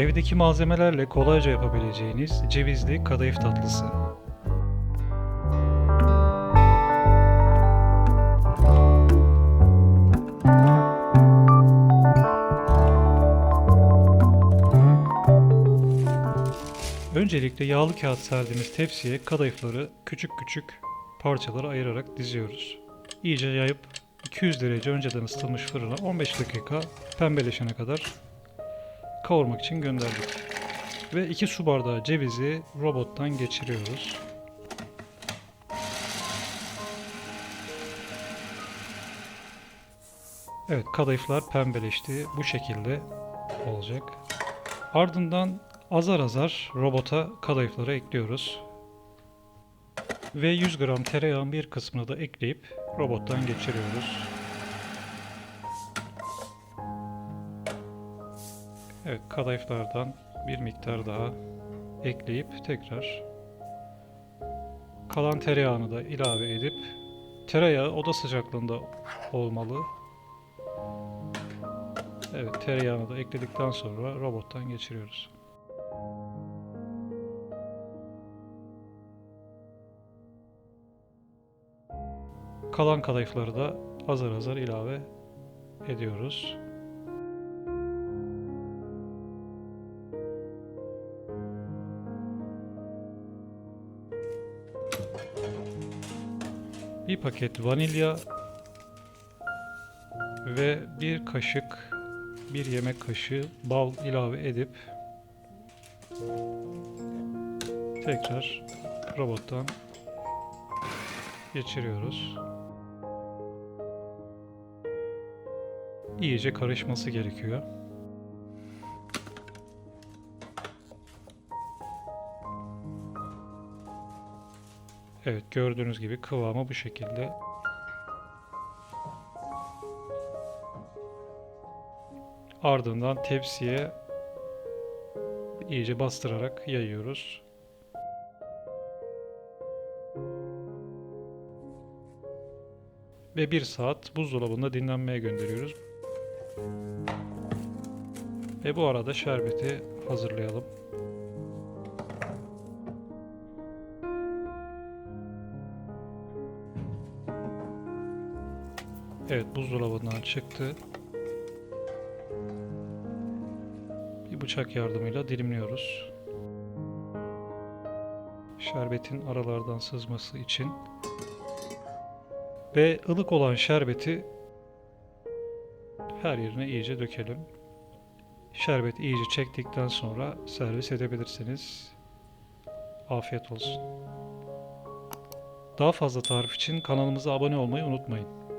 Evdeki malzemelerle kolayca yapabileceğiniz cevizli kadayıf tatlısı. Öncelikle yağlı kağıt serdiğimiz tepsiye kadayıfları küçük küçük parçalara ayırarak diziyoruz. İyice yayıp 200 derece önceden ısıtılmış fırına 15 dakika pembeleşene kadar kavurmak için gönderdik. Ve 2 su bardağı cevizi robottan geçiriyoruz. Evet kadayıflar pembeleşti. Bu şekilde olacak. Ardından azar azar robota kadayıfları ekliyoruz. Ve 100 gram tereyağın bir kısmını da ekleyip robottan geçiriyoruz. Evet kadayıflardan bir miktar daha ekleyip tekrar kalan tereyağını da ilave edip tereyağı oda sıcaklığında olmalı. Evet tereyağını da ekledikten sonra robottan geçiriyoruz. Kalan kadayıfları da azar azar ilave ediyoruz. Bir paket vanilya ve bir kaşık, bir yemek kaşığı bal ilave edip tekrar robottan geçiriyoruz. İyice karışması gerekiyor. Evet gördüğünüz gibi kıvamı bu şekilde. Ardından tepsiye iyice bastırarak yayıyoruz. Ve bir saat buzdolabında dinlenmeye gönderiyoruz. Ve bu arada şerbeti hazırlayalım. Evet buzdolabından çıktı. Bir bıçak yardımıyla dilimliyoruz. Şerbetin aralardan sızması için. Ve ılık olan şerbeti her yerine iyice dökelim. Şerbet iyice çektikten sonra servis edebilirsiniz. Afiyet olsun. Daha fazla tarif için kanalımıza abone olmayı unutmayın.